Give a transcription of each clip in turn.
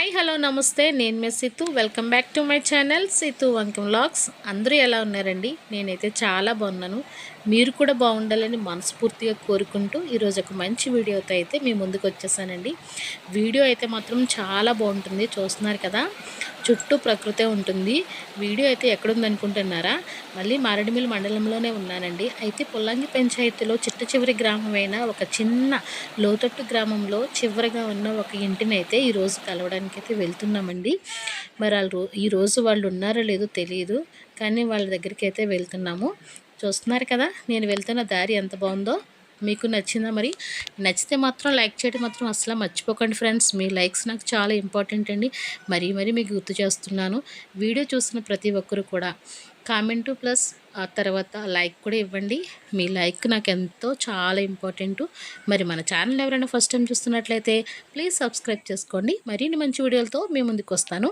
Hi hello నమస్తే. నేను మీ Situ. Welcome back to my channel Situ Vankam vlogs అందరూ ఎలా ఉన్నారండి? నేనైతే చాలా బాగున్నాను. మీరు కూడా బాగుండాలని మనస్ఫూర్తిగా కోరుకుంటూ ఈరోజు ఒక మంచి వీడియోతో అయితే మీ ముందుకు వచ్చేసానండి. వీడియో అయితే మాత్రం చాలా బాగుంటుంది చూస్తున్నారు కదా? చుట్టూ ప్రకృతే ఉంటుంది. వీడియో అయితే ఎక్కడుందనుకుంటున్నారా? మళ్ళీ మారేడుమిల్లి మండలంలోనే ఉన్నానండి. అయితే పుల్లంగి పంచాయతీలో చిట్ట చివరి గ్రామమైన ఒక చిన్న లోతట్టు గ్రామంలో చివరిగా ఉన్న ఒక ఇంటిని అయితే ఈరోజు కలవడానికి అయితే వెళ్తున్నామండి. మరి వాళ్ళు ఈరోజు ఈ రోజు వాళ్ళు ఉన్నారో లేదో తెలియదు కానీ వాళ్ళ దగ్గరికి అయితే వెళ్తున్నాము. చూస్తున్నారు కదా నేను వెళ్తున్న దారి ఎంత బాగుందో మీకు నచ్చిందా మరి? నచ్చితే మాత్రం లైక్ చేయడం మాత్రం అసలు మర్చిపోకండి ఫ్రెండ్స్. మీ లైక్స్ నాకు చాలా ఇంపార్టెంట్ అండి. మరీ మరీ మీకు గుర్తు చేస్తున్నాను. వీడియో చూసిన ప్రతి ఒక్కరు కూడా కామెంటు ప్లస్ ఆ తర్వాత లైక్ కూడా ఇవ్వండి. మీ లైక్ నాకు ఎంతో చాలా ఇంపార్టెంట్. మరి మన ఛానల్ ఎవరైనా ఫస్ట్ టైం చూస్తున్నట్లయితే ప్లీజ్ సబ్స్క్రైబ్ చేసుకోండి. మరిన్ని మంచి వీడియోలతో మీ ముందుకు వస్తాను.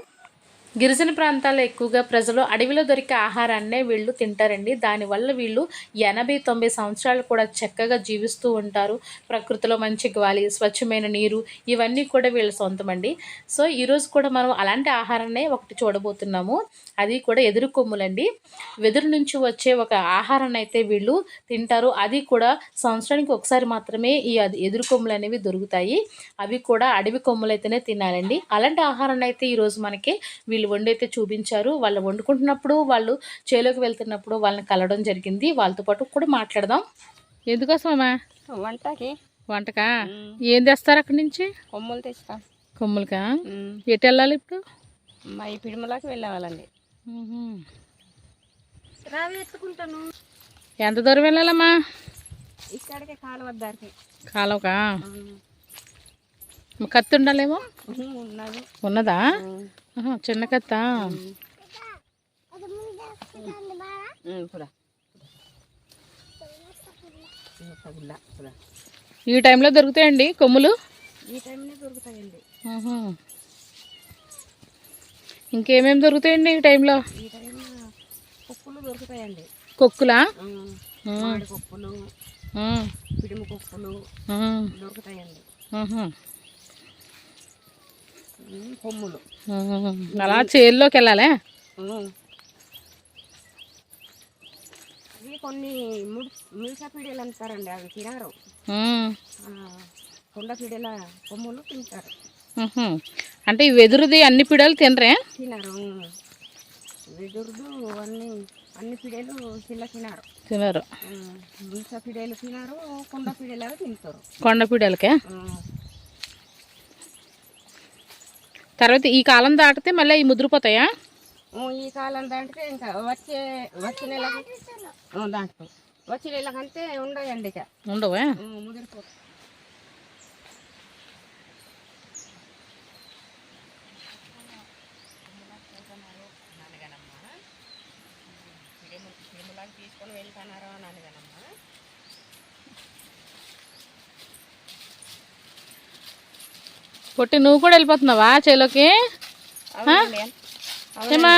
గిరిజన ప్రాంతాల్లో ఎక్కువగా ప్రజలు అడవిలో దొరికే ఆహారాన్నే వీళ్ళు తింటారండి. దానివల్ల వీళ్ళు ఎనభై తొంభై సంవత్సరాలు కూడా చక్కగా జీవిస్తూ ఉంటారు. ప్రకృతిలో మంచి గాలి స్వచ్ఛమైన నీరు ఇవన్నీ కూడా వీళ్ళ సొంతమండి. సో ఈరోజు కూడా మనం అలాంటి ఆహారాన్నే ఒకటి చూడబోతున్నాము. అది కూడా ఎదురు కొమ్ములండి. వెదురు నుంచి వచ్చే ఒక ఆహారాన్ని అయితే వీళ్ళు తింటారు. అది కూడా సంవత్సరానికి ఒకసారి మాత్రమే ఈ ఎదురు కొమ్ములు అనేవి దొరుకుతాయి. అవి కూడా అడవి కొమ్ములు అయితేనే తినాలండి. అలాంటి ఆహారాన్ని అయితే ఈరోజు మనకి వీళ్ళు వండి అయితే చూపించారు. వాళ్ళు వండుకుంటున్నప్పుడు వాళ్ళు చేలోకి వెళ్తున్నప్పుడు వాళ్ళని కలవడం జరిగింది. వాళ్ళతో పాటు కూడా మాట్లాడదాం. ఎందుకోసమా వంటకి. వంటకా? ఏం తెస్తారు అక్కడి నుంచి? కొమ్ములు తెస్తాం. కొమ్ములకా? ఎటు వెళ్ళాలి ఇప్పుడు? మా ఈ పిడుమలకి వెళ్ళవాలండి రావి ఎత్తుకుంటాను. ఎంత దూరం వెళ్ళాలమ్మా? ఇక్కడికి కాలు వద్దరికి కాలువకా? కత్తి ఉండాలేమో? ఉన్నది. చిన్న కత్త? ఈ టైంలో దొరుకుతాయండి కొమ్ములు? ఈ టైంలో దొరుకుతాయండి. ఇంకేమేమి దొరుకుతాయండి ఈ టైంలో? కుప్పులు దొరుకుతాయండి. కొక్కులా? పిడుము ఉమ్, దొరుకుతాయండి. కొమ్ములు. అలా చేల్లోకి వెళ్ళాలే కొన్ని మిడస పీడలు అంటారండి అవి తినారు. కొండ పీడల కొమ్ములు తింటారు. అంటే ఈ వెదురుది అన్ని పిడలు తినరే? తినరు వెదురుదు అన్ని అన్ని పిడేలు చిల్ల తినారు. తినరు. మిడస పిడేలు తినారు కొండ పీడలు తింటారు. కొండ పిడలకే ఆ, తర్వాత ఈ కాలం దాటితే మళ్ళీ ఈ ముద్రపోతాయా? ఈ కాలం దాంట్లో ఇంకా వచ్చే వచ్చే నెలకి దాంట్లో. వచ్చే నెలకంటే ఉండయండి ఇక. ఉండవా? ముదిరిపోతాయి తీసుకొని వెళ్తున్నారా అని అనగనమ్మా పొట్టి నువ్వు కూడా వెళ్ళిపోతున్నావా చేలోకి? ఏమా?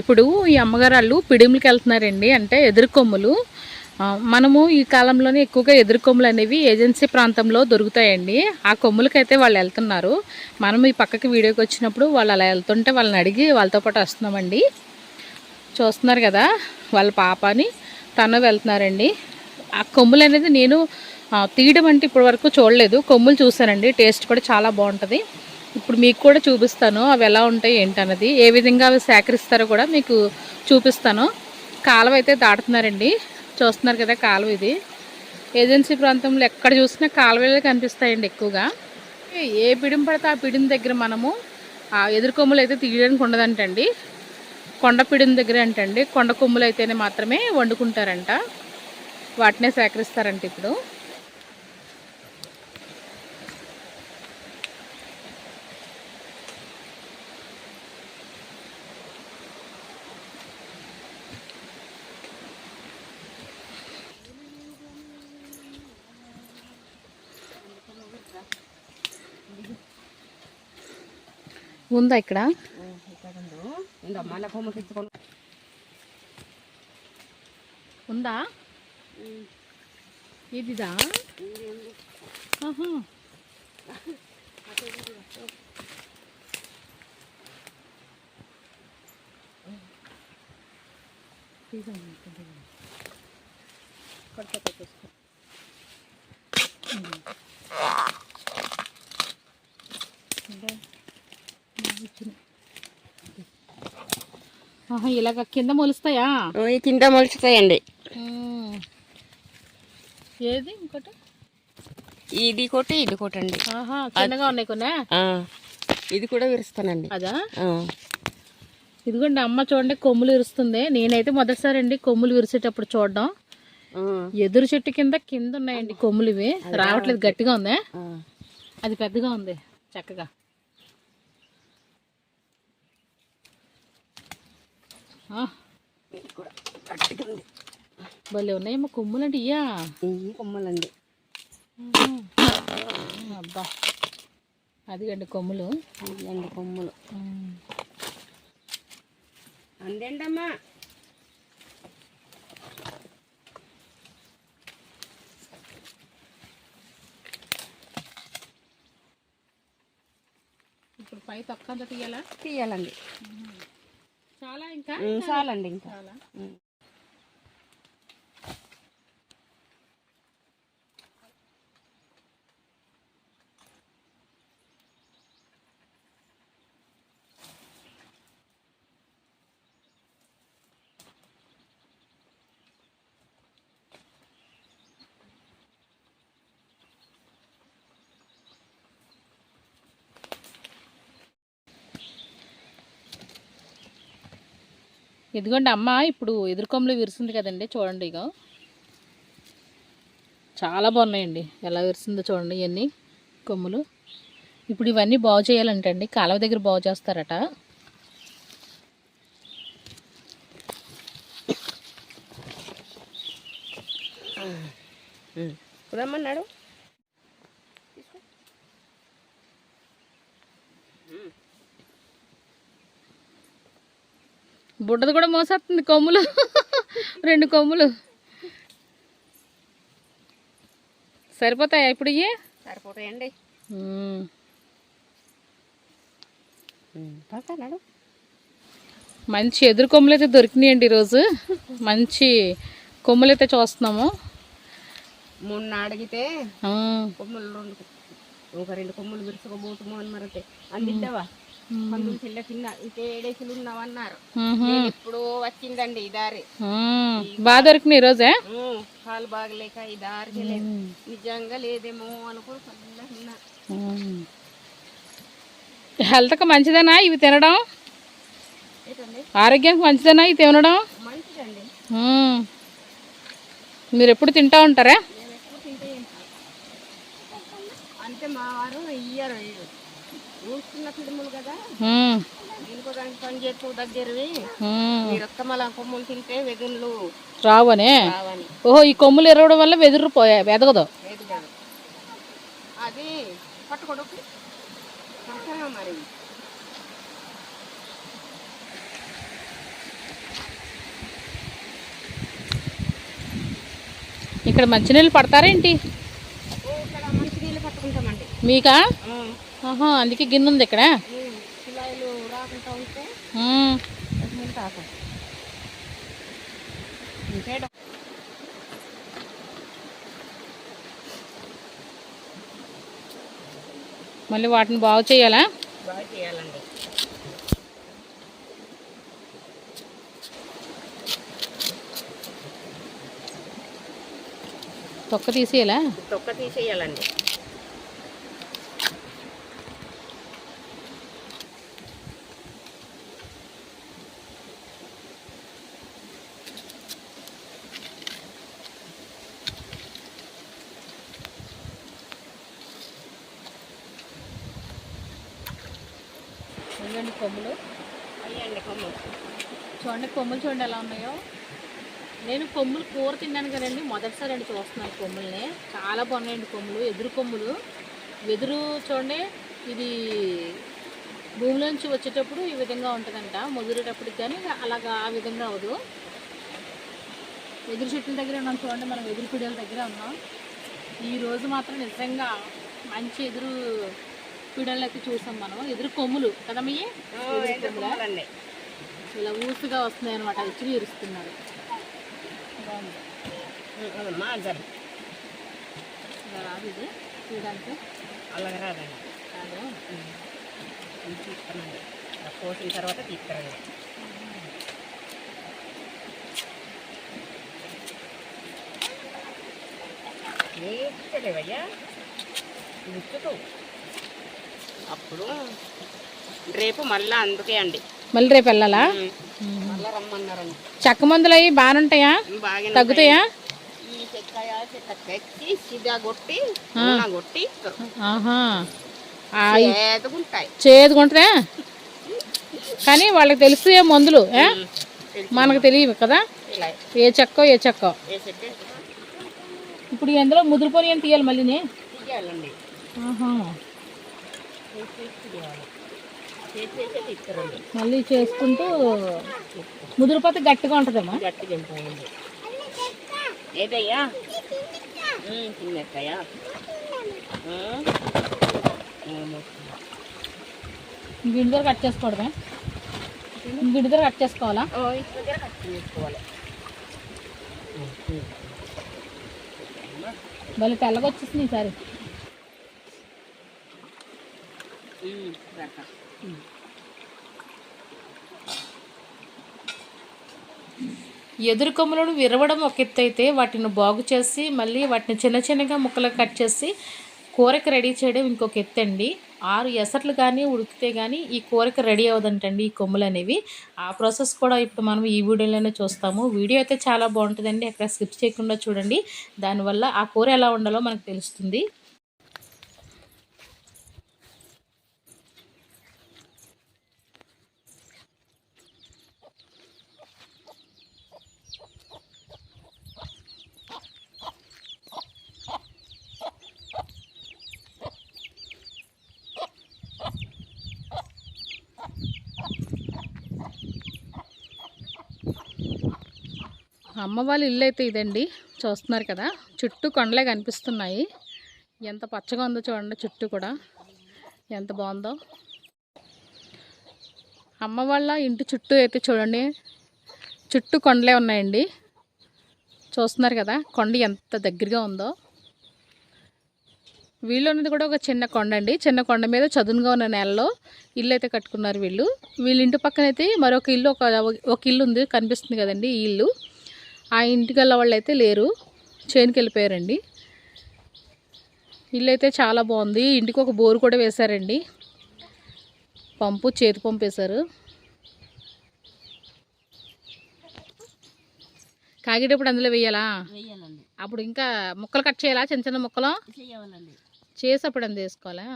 ఇప్పుడు ఈ అమ్మగారు వాళ్ళు వెళ్తున్నారండి అంటే ఎదురుకొమ్ములు. మనము ఈ కాలంలోనే ఎక్కువగా ఎదురుకొమ్ములు అనేవి ఏజెన్సీ ప్రాంతంలో దొరుకుతాయండి. ఆ కొమ్ములకైతే వాళ్ళు వెళ్తున్నారు. మనం ఈ పక్కకి వీడియోకి వచ్చినప్పుడు వాళ్ళు అలా వెళ్తుంటే వాళ్ళని అడిగి వాళ్ళతో పాటు వస్తున్నామండి. చూస్తున్నారు కదా వాళ్ళ పాపని తను వెళ్తున్నారండి. ఆ కొమ్ములు అనేది నేను తీయడం అంటే ఇప్పటి వరకు చూడలేదు. కొమ్ములు చూసానండి టేస్ట్ కూడా చాలా బాగుంటుంది. ఇప్పుడు మీకు కూడా చూపిస్తాను. అవి ఎలా ఉంటాయి ఏంటన్నది. ఏ విధంగా అవి సేకరిస్తారో కూడా మీకు చూపిస్తాను. కాలువ అయితే దాటుతున్నారండి. చూస్తున్నారు కదా కాలువ ఇది. ఏజెన్సీ ప్రాంతంలో ఎక్కడ చూసినా కాలువలే కనిపిస్తాయండి ఎక్కువగా. ఏ పిడిం పడితే ఆ పిడిం దగ్గర మనము ఆ ఎదురు కొమ్ములు అయితే తీయడానికి ఉండదంటండి. కొండ పిడిం దగ్గర అంటండి. కొండ కొమ్ములు అయితేనే మాత్రమే వండుకుంటారంట. వాటినే సేకరిస్తారంట ఇప్పుడు. ఉందా ఇక్కడ ఉందా మళ్ళీ ఉందా ఇదిదా ఆహా. కొడతా పెట్టేసుకో. ఉమ్. ఇంకా నాకు ఇచ్చిన. ఆహా, ఇలాగ కింద మొలుస్తాయా? కింద మొలుచుతాయండి ఉమ్. ఏది ఇంకోటి? ఇది కొట్టి ఇది కొట్టండి ఆహా చిన్నగా ఉన్నాయి కొన్ని? ఇది కూడా విరుస్తానండి. అదా? ఇదిగోండి అమ్మ చూడండి కొమ్ములు విరుస్తుంది. నేనైతే మొదటిసారి అండి కొమ్ములు విరిసేటప్పుడు చూడడం. ఎదురు చెట్టు కింద కింద ఉన్నాయండి కొమ్ములు ఇవి. రావట్లేదు గట్టిగా ఉంది. అది పెద్దగా ఉంది చక్కగా. ఇది కూడా గట్టిగా ఉంది. భలే ఉన్నాయమ్మా కొమ్ములు అంటే ఇయ్యా కొమ్మలండి. అబ్బా. అదిగండి కొమ్ములు. ఇవ్వండి కొమ్మలు. అందేంటమ్మా? ఇప్పుడు పై తొక్కంత తీయాలా? తీయాలండి. ఇంకా చాలండి ఇంకా. ఇదిగోండి అమ్మ ఇప్పుడు ఎదురుకొమ్మలు విరుస్తుంది కదండి చూడండి ఇక చాలా బాగున్నాయండి ఎలా విరుస్తుందో చూడండి ఇవన్నీ కొమ్ములు. ఇప్పుడు ఇవన్నీ బాగు చేయాలంటండి కాలువ దగ్గర బాగు చేస్తారట. రమ్మన్నాడు. బుడ్డది కూడా మోసేస్తుంది కొమ్ములు. రెండు కొమ్ములు. సరిపోతాయా ఇప్పుడు ఇవి సరిపోతాయండి. మంచి ఎదురు కొమ్ములు అయితే దొరికినాయండి ఈరోజు. మంచి కొమ్ములు అయితే చూస్తున్నాము. మొన్న అడిగితే కొమ్ములు రెండు ఒక రెండు కొమ్ములు విరుచుకోబోతుము అని మరైతే. అందిద్దావా పందులు చిల్ల చిన్న ఇంకే ఏడేసులు ఉన్నావన్నారు మ్హూ. నేను ఎప్పుడో వచ్చిందండి ఈ దారి. బాగా దొరికినాయి ఈరోజే ఉమ్, కాలు బాగలేక ఈ దారికి లేదు. నిజంగా లేదేమో అనుకుని ఉన్నా ఉమ్. హెల్త్కి మంచిదేనా ఇవి తినడం? ఆరోగ్యానికి మంచిదేనా ఇవి తినడం. మీరు ఎప్పుడు తింటా ఉంటారా. అంటే మా వారు ఇయ్యరు పిడుములు కదా. రావనే? ఓహో ఈ కొమ్ములు ఎరవడం వల్ల వెదురు పోయా ఎదగదు అది పట్టుకోడు మరి? ఇక్కడ మంచినీళ్ళు పడతారా ఏంటి? ఓ, ఇక్కడ మంచి నీళ్ళు పట్టుకుంటామండి. మీకా? అందుకే గిన్నె ఉంది ఇక్కడ. మళ్ళీ వాటిని బాగు చేయాలా? బాగా చేయాలండి. తొక్క తీసేయాలా? తొక్క తీసేయాలండి. ఇవ్వండి కొమ్ములు. అయ్యండి కొమ్ము చూడండి కొమ్ములు చూడండి ఎలా ఉన్నాయో. నేను కొమ్ములు కూర తిన్నాను కదండి మొదటిసారి అండి చూస్తున్నాను కొమ్ముల్ని. చాలా బాగున్నాయండి కొమ్ములు ఎదురు కొమ్ములు. వెదురు చూడండి ఇది భూమిలోంచి వచ్చేటప్పుడు ఈ విధంగా ఉంటుందంట ముదిరేటప్పటికి కానీ అలాగా ఆ విధంగా అవదు ఎదురు చెట్ల దగ్గర ఉన్నాం చూడండి మనం ఎదురు పిడల దగ్గర ఉన్నాం. ఈ రోజు మాత్రం నిజంగా మంచి ఎదురు పిడలు అయితే చూసాం మనం. ఎదురు కొమ్ములు కదా మీ కొమ్మలండి ఇలా ఊసుగా వస్తున్నాయి అనమాట ఇచ్చి ఇరుస్తున్నారు. రాదు ఇది చూడడానికి. అలాగే రాదండి. కాదు కోసిన తర్వాత గుర్తుకు అప్పుడు రేపు మళ్ళీ అందుకే అండి. మళ్ళీ రేపు వెళ్ళాలా? మళ్ళీ రమ్మన్నారండి చెక్క మందులు అవి బాగానే ఉంటాయా బాగా తగ్గుతాయా? ఈ చెక్కాయ చెక్క కొట్టి నూనె కొట్టి ఆహా. చేదుకుంటాయి కానీ వాళ్ళకి మందులు ఏ? తెలుసు. మనకు తెలియవు కదా? ఏ చెక్కో ఏ చెక్కో? ఇప్పుడు ఎందులో ముదిరిపోయి తీయాలి మళ్ళీని? తీయాలండి. ఆహా. మళ్ళీ చేసుకుంటూ ముదిరిపోతే గట్టిగా ఉంటుందమ్మా గట్టిగా ఏదయ్యా గిడి దగ్గర కట్ చేసుకోవడమే? గిడి దగ్గర కట్ చేసుకోవాలా? దగ్గర కట్ చేసుకోవాలి. మళ్ళీ తెల్లగా వచ్చేసింది ఈసారి ఎదురు కొమ్ములను విరవడం ఒక ఎత్తు అయితే వాటిని బాగు చేసి మళ్ళీ వాటిని చిన్న చిన్నగా ముక్కలు కట్ చేసి కూరకి రెడీ చేయడం ఇంకొక ఎత్తు అండి ఆరు ఎసట్లు కానీ ఉడికితే కానీ ఈ కూరకి రెడీ అవ్వదంటండి ఈ కొమ్ములు అనేవి ఆ ప్రాసెస్ కూడా ఇప్పుడు మనం ఈ వీడియోలోనే చూస్తాము. వీడియో అయితే చాలా బాగుంటుందండి. అక్కడ స్కిప్ చేయకుండా చూడండి. దానివల్ల ఆ కూర ఎలా ఉండాలో మనకు తెలుస్తుంది. అమ్మ వాళ్ళ ఇల్లు అయితే ఇదండి. చూస్తున్నారు కదా చుట్టూ కొండలే కనిపిస్తున్నాయి. ఎంత పచ్చగా ఉందో చూడండి చుట్టూ కూడా. ఎంత బాగుందో. అమ్మ వాళ్ళ ఇంటి చుట్టూ అయితే చూడండి చుట్టూ కొండలే ఉన్నాయండి. చూస్తున్నారు కదా కొండ ఎంత దగ్గరగా ఉందో. వీళ్ళు ఉన్నది కూడా ఒక చిన్న కొండ అండి. చిన్న కొండ మీద చదునుగా ఉన్న నేలలో ఇల్లు అయితే కట్టుకున్నారు వీళ్ళు. వీళ్ళ ఇంటి పక్కన అయితే మరొక ఇల్లు ఒక ఒక ఇల్లు ఉంది కనిపిస్తుంది కదండి ఈ ఇల్లు. ఆ ఇంటికి వెళ్ళే అయితే లేరు. చేనుకి వెళ్ళిపోయారండి. ఇల్లు అయితే చాలా బాగుంది. ఇంటికి ఒక బోరు కూడా వేశారండి. పంపు చేతి పంపు వేశారు. కాగేటప్పుడు అందులో వేయాలా? వేయాలండి. అప్పుడు ఇంకా ముక్కలు కట్ చేయాలా? చిన్న చిన్న ముక్కలు? చేయాలండి. చేసి అప్పుడు అందు వేసుకోవాలా?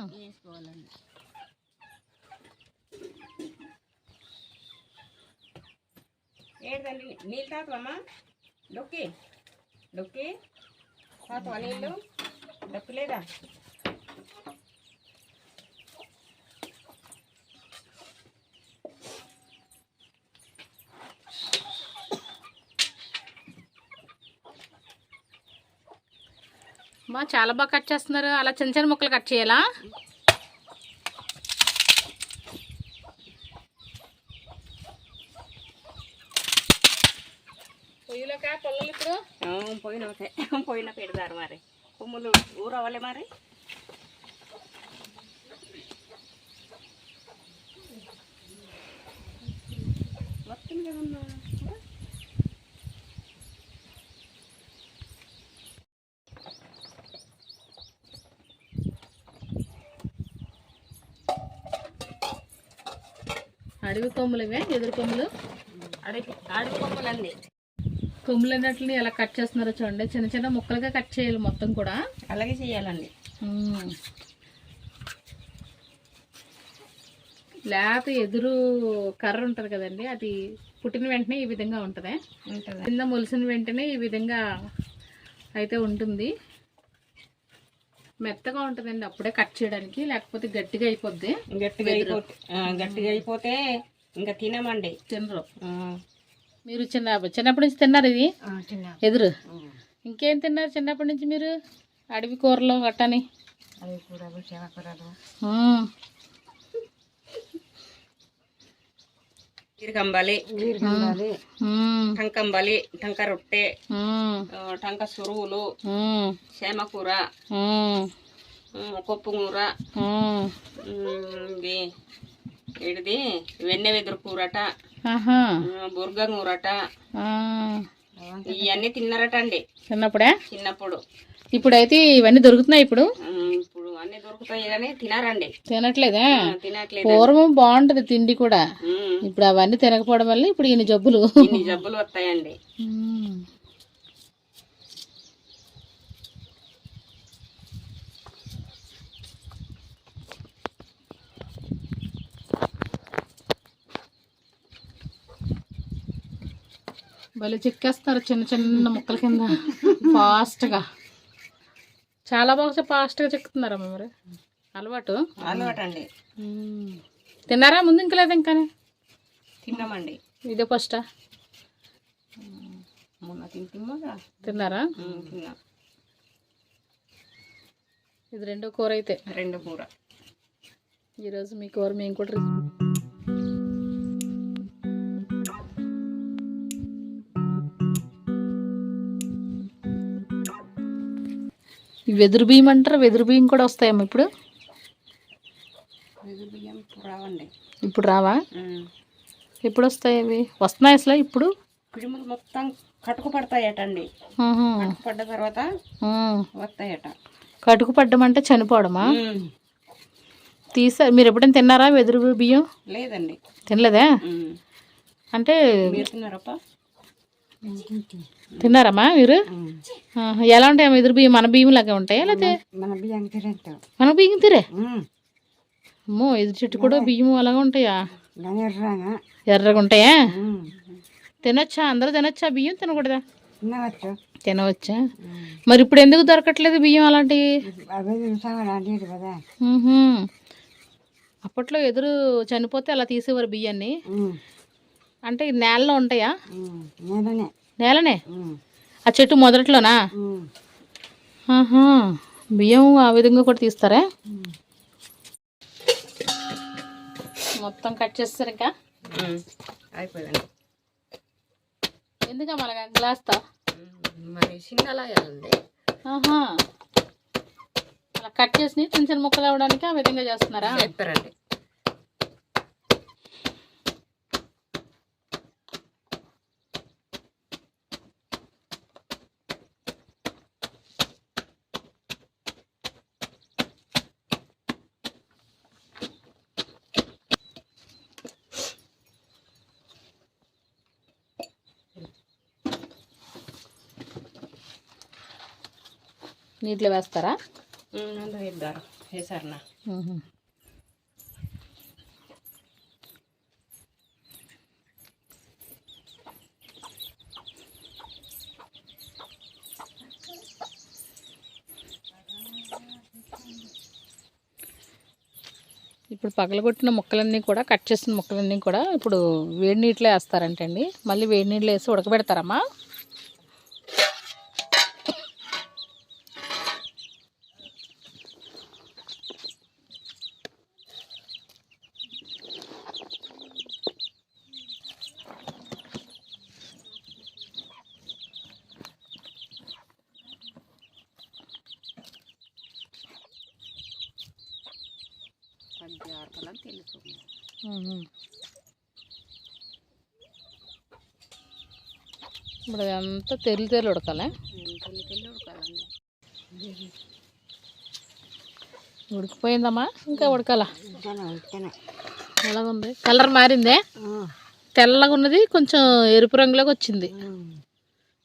నీళ్ళు తాతవమ్మా డొక్కి డొక్కి తాతవా నీళ్ళు డొక్కు లేదా మా చాలా బాగా కట్ చేస్తున్నారు. అలా చిన్న చిన్న ముక్కలు కట్ చేయాలా? పొయ్యిలోకా పొల్లలు ఇప్పుడు? పోయిన పోయిన పెడతారు మరి. కొమ్ములు ఊరవ్వాలి మరి. వస్తుంది కదమ్మా అడవి కొమ్ములు ఇవే? ఎదురు కొమ్ములు? అడవి అడవి కొమ్ములు అన్నట్లు ఎలా కట్ చేస్తున్నారో చూడండి. చిన్న చిన్న ముక్కలుగా కట్ చేయాలి మొత్తం కూడా. అలాగే చేయాలండి. లేత ఎదురు కర్ర ఉంటుంది కదండి. అది పుట్టిన వెంటనే ఈ విధంగా ఉంటుంది. ఉంటుంది. కింద మొలిసిన వెంటనే ఈ విధంగా అయితే ఉంటుంది. మెత్తగా ఉంటుందండి అప్పుడే కట్ చేయడానికి లేకపోతే గట్టిగా అయిపోద్ది. గట్టిగా అయిపోతే గట్టిగా అయిపోతే ఇంకా తినమండి. తినరు. మీరు చిన్న చిన్నప్పటి నుంచి తిన్నారు ఇది? ఎదురు. ఇంకేం తిన్నారు చిన్నప్పటి నుంచి మీరు? అడవి కూరలు గట్టని మ్మ్. టంకంబలి టంక రొట్టె టంక సురువులు కూర ఇది ఏంటిది? వెన్నె వెదురు కూరట బుర్గ కూరట. ఇవన్నీ తిన్నారట అండి. చిన్నప్పుడే చిన్నప్పుడు ఇప్పుడైతే ఇవన్నీ దొరుకుతున్నాయి ఇప్పుడు? ఇప్పుడు అన్ని దొరుకుతాయి కానీ తినారండి. తినట్లేదా? తినట్లేదు పూర్వం బాగుంటది తిండి కూడా. ఇప్పుడు అవన్నీ తినకపోవడం వల్ల ఇప్పుడు ఈయన జబ్బులు. ఇన్ని జబ్బులు వస్తాయండి. భలే చెక్కేస్తారు చిన్న చిన్న ముక్కల కింద. ఫాస్ట్గా. చాలా బాగా ఫాస్ట్గా చెక్కుతున్నారమ్మ మరి? అలవాటు? అలవాటు అండి. తిన్నారా ముందు ఇంకా లేదు ఇంకానే? తిన్నామండి. ఇదే ఫస్టా? మొన్న తింటున్నా తిన్నారా? తిన్నాం. ఇది రెండో కూర అయితే. రెండు కూర. ఈరోజు మీ కూర మేము కూడా వెదురు బియ్యం అంటారు? వెదురు బియ్యం కూడా వస్తాయమ్మా ఇప్పుడు? ఇప్పుడు రావండి. ఇప్పుడు రావా? ఎప్పుడు వస్తాయి అవి? వస్తున్నాయి అసలు ఇప్పుడు? మొత్తం కటుకు పడతాయట అండి. కటుకు పడ్డ తర్వాత. వస్తాయట. కటుకు పడ్డం అంటే చనిపోవడమా? ఉమ్, తీసా మీరు ఎప్పుడైనా తిన్నారా వెదురు బియ్యం? లేదండి. తినలేదా? అంటే తిన్నారమ్మా మీరు. ఎలా ఉంటాయి వెదురు బియ్యం? మన బియ్యం లాగా ఉంటాయా లేకపోతే మన బియ్యం తింటాం. మన బియ్యం తిరే అమ్మో ఎదురు చెట్టు కూడా బియ్యం అలాగా ఉంటాయా? ఎర్రగా. ఉంటాయా? తినొచ్చా? అందరూ తినొచ్చా బియ్యం? తినకూడదా? తినవచ్చు. మరి ఇప్పుడు ఎందుకు దొరకట్లేదు బియ్యం అలాంటివి. అప్పట్లో ఎదురు చనిపోతే అలా తీసేవారు బియ్యాన్ని. అంటే నేలలో ఉంటాయా? నేలనే? ఆ చెట్టు మొదట్లోనా. బియ్యం ఆ విధంగా కూడా తీస్తారా? మొత్తం కట్ చేస్తారు ఇంకా? అయిపోయిందండి. ఎందుకమ్మా అలాగా గ్లాస్తా? మరి చిన్నలా వేయాలండి ఆహా. అలా కట్ చేసి చిన్న చిన్న ముక్కలు అవ్వడానికి ఆ విధంగా చేస్తున్నారా? చేస్తారండి. నీటిలో వేస్తారా? వేద్దారు వేసారనా. ఇప్పుడు పగలగొట్టిన ముక్కలన్నీ కూడా కట్ చేసిన ముక్కలన్నీ కూడా ఇప్పుడు వేడి నీటిలో వేస్తారంటండి. మళ్ళీ వేడి నీళ్ళు వేసి ఉడకబెడతారమ్మా. ఇప్పుడు అదంతా తెల్లి తెల్లి ఉడకాలే? ఉడకాలండి. ఉడికిపోయిందమ్మా? ఇంకా ఉడకాలా? ఎలాగుంది? కలర్ మారిందే? తెల్లగా ఉన్నది కొంచెం ఎరుపు రంగులోకి వచ్చింది.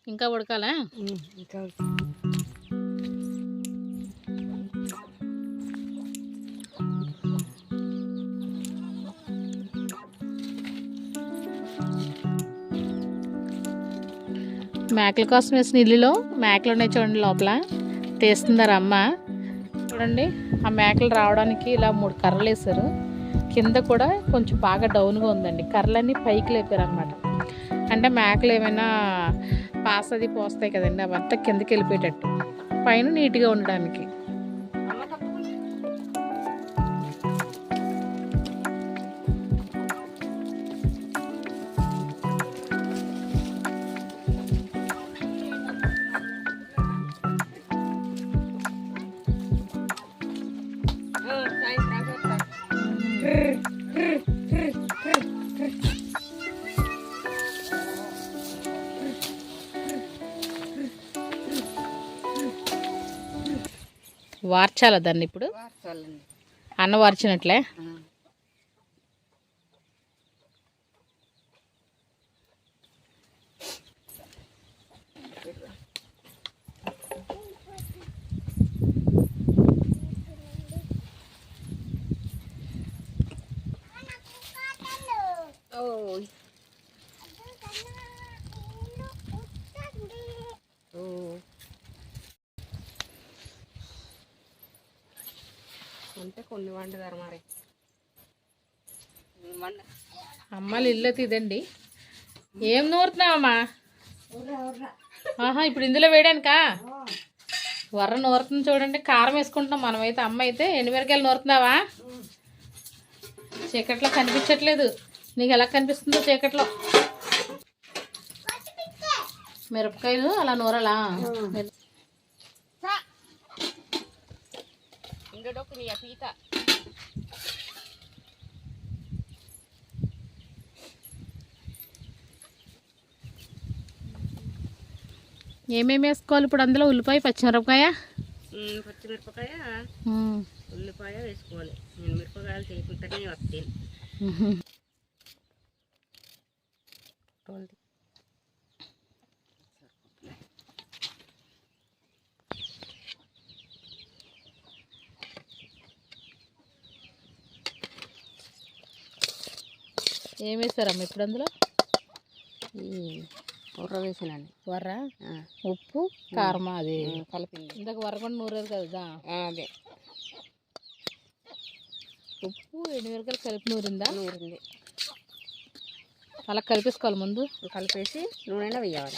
ఇంకా ఉడకాలా? ఇంకా మేకల కోసం వేసిన ఇల్లులో మేకలు ఉన్నాయి చూడండి లోపల. తీస్తుందారు అమ్మ చూడండి ఆ మేకలు రావడానికి ఇలా మూడు కర్రలు వేసారు కింద కూడా కొంచెం బాగా డౌన్గా ఉందండి. కర్రలన్నీ పైకి లేపారు అనమాట అంటే మేకలు ఏమైనా పాస్ అది పోస్తాయి కదండి అవంతా కిందకి వెళ్ళిపోయేటట్టు. పైన నీట్గా ఉండడానికి. వార్చాలా దాన్ని ఇప్పుడు? అన్న వార్చినట్లే? ఓ అంటే కొన్ని వండుతారు మరి. అమ్మాలు ఇల్లు ఇదండి ఏం నూరుతున్నావమ్మా? ఆహా ఇప్పుడు ఇందులో వేయడానికా? వర్ర నూరుతుంది చూడండి కారం వేసుకుంటాం మనమైతే అమ్మ అయితే ఎండుమిరకాయలు నూరుతున్నావా? చీకట్లో కనిపించట్లేదు. నీకు ఎలా కనిపిస్తుందో చీకట్లో. మిరపకాయలు అలా నూరాలా? ఇండోకు నీ ఏమేమి వేసుకోవాలి ఇప్పుడు అందులో? ఉల్లిపాయ పచ్చిమిరపకాయ? పచ్చిమిరపకాయ. ఉల్లిపాయ వేసుకోవాలి. నేను మిరపకాయలు చేయకుండానే వస్తాను ఏం వేసారమ్మ ఇప్పుడు అందులో? ఉర్ర వేసానండి. వర్ర ఉప్పు కారం అది కలిపింది. ఇందాక వరకుండా నూరేది కదా అదే. ఉప్పు ఎండుమిరకాయలు కలిపి నూరిందా? నూరింది. అలా కలిపేసుకోవాలి ముందు? కలిపేసి నూనెలో వేయాలి.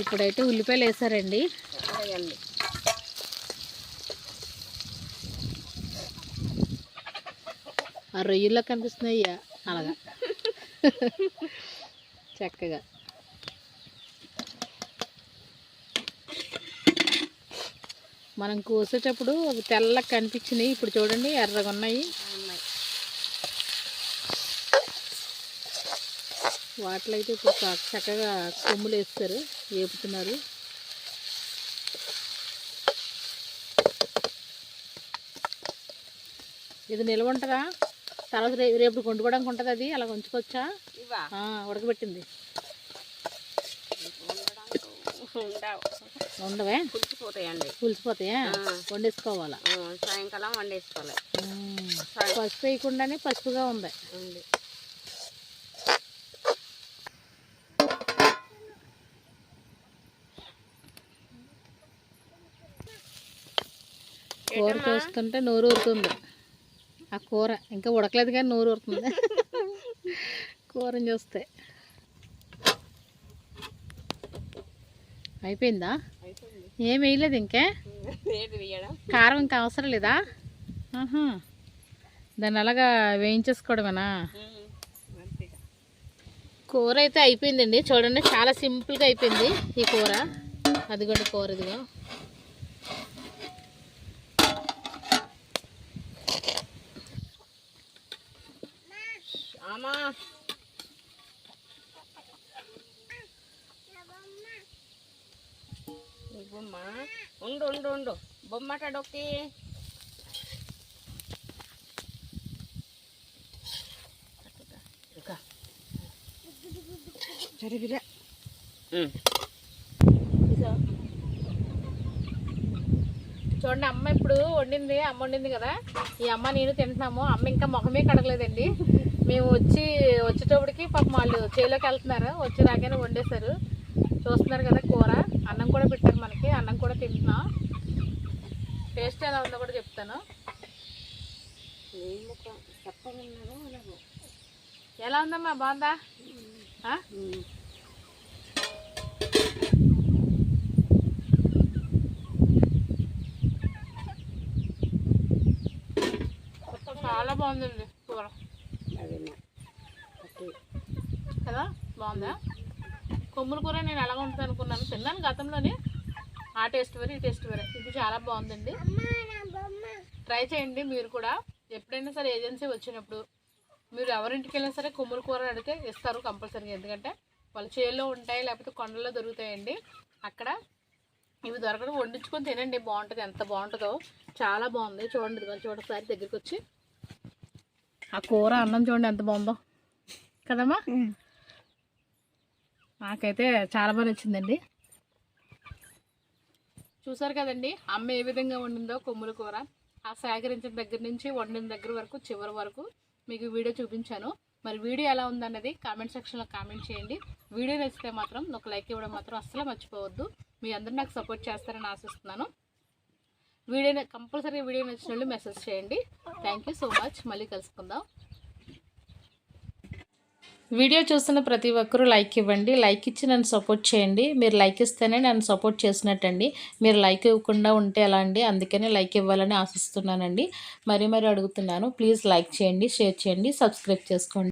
ఇప్పుడైతే ఉల్లిపాయలు వేసారండి. వేయండి. ఆ రొయ్యల్లో కనిపిస్తున్నాయి అలాగా. చక్కగా. మనం కోసేటప్పుడు అవి తెల్లగా కనిపించినాయి. ఇప్పుడు చూడండి ఎర్రగా ఉన్నాయి. వాటిలో అయితే ఇప్పుడు చక్కగా కొమ్ములు వేస్తారు వేపుతున్నారు. ఇది నిల్వ ఉంటుందా? తర్వాత రే రేపు వండుకోవడానికి ఉంటుంది అది అలా ఉంచుకోవచ్చా? ఉడకబెట్టింది. ఉండవు. పులిసిపోతాయండి. పులిసిపోతాయా. వండేసుకోవాలా? సాయంకాలం వండేసుకోవాలి. పసుపు వేయకుండానే పసుపుగా ఉంది. ఉంది. కూర చూస్తుంటే నోరు ఊరుతుంది ఆ కూర. ఇంకా ఉడకలేదు కానీ నోరు ఊరుతుంది. కూరని చూస్తే. అయిపోయిందా? ఏం వేయలేదు ఇంకే? కారం ఇంకా అవసరం లేదా. దాన్ని అలాగా వేయించేసుకోవడమేనా? కూర అయితే అయిపోయిందండి. చూడండి చాలా సింపుల్గా అయిపోయింది ఈ కూర. అదిగోండి కూర ఇదిగో. ఈ బొమ్మ. ఉండు ఉండు ఉండు. బొమ్మట డొక్కి. చూడండి అమ్మ ఇప్పుడు వండింది అమ్మ వండింది కదా? ఈ అమ్మ నేను తింటున్నాము. అమ్మ ఇంకా ముఖమే కడగలేదండి. మేము వచ్చి వచ్చేటప్పటికి పాపం వాళ్ళు చేలోకి వెళ్తున్నారు. వచ్చి రాగానే వండేశారు. చూస్తున్నారు కదా కూర. అన్నం కూడా పెట్టారు మనకి. తింటున్నా. టేస్ట్ ఎలా ఉందో కూడా చెప్తాను. ఎలా ఉందమ్మా? బాగుందా? చాలా బాగుందండి కూర. ఓకే. కదా? బాగుందా? కొమ్ముల కూర నేను ఎలా ఉంటుంది అనుకున్నాను. తిన్నాను గతంలోనే. ఆ టేస్ట్ వేరే ఈ టేస్ట్ వేరే. ఇది చాలా బాగుందండి. ట్రై చేయండి మీరు కూడా. ఎప్పుడైనా సరే ఏజెన్సీ వచ్చినప్పుడు మీరు ఎవరింటికి వెళ్ళినా సరే కొమ్ముల కూర అడిగితే ఇస్తారు కంపల్సరీగా. ఎందుకంటే వాళ్ళ చేలో ఉంటాయి లేకపోతే కొండల్లో దొరుకుతాయండి. అక్కడ ఇవి దొరకడం వండించుకొని తినండి. బాగుంటుంది. ఎంత బాగుంటుందో. చాలా బాగుంది. చూడండి ఇదిగో ఒకసారి దగ్గరికి వచ్చి ఆ కూర అన్నం చూడండి ఎంత బాగుందో. కదమ్మా? నాకైతే చాలా బాగా నచ్చిందండి. చూసారు కదండి? అమ్మ ఏ విధంగా వండిందో కొమ్ముల కూర. ఆ సేకరించిన దగ్గర నుంచి వండిన దగ్గర వరకు చివరి వరకు మీకు వీడియో చూపించాను. మరి వీడియో ఎలా ఉందన్నది కామెంట్ సెక్షన్లో కామెంట్ చేయండి. వీడియో నచ్చితే మాత్రం ఒక లైక్ ఇవ్వడం మాత్రం అస్సలు మర్చిపోవద్దు. మీ అందరూ నాకు సపోర్ట్ చేస్తారని ఆశిస్తున్నాను. వీడియో కంపల్సరీ వీడియో నచ్చిన వాళ్ళు మెసేజ్ చేయండి. థ్యాంక్ యూ సో మచ్ మళ్ళీ కలుసుకుందాం. వీడియో చూస్తున్న ప్రతి ఒక్కరూ లైక్ ఇవ్వండి. లైక్ ఇచ్చి నన్ను సపోర్ట్ చేయండి. మీరు లైక్ ఇస్తేనే నన్ను సపోర్ట్ చేసినట్టండి. మీరు లైక్ ఇవ్వకుండా ఉంటే ఎలా అండి? అందుకనే లైక్ ఇవ్వాలని ఆశిస్తున్నానండి. మరీ మరీ అడుగుతున్నాను. ప్లీజ్ లైక్ చేయండి షేర్ చేయండి సబ్స్క్రైబ్ చేసుకోండి.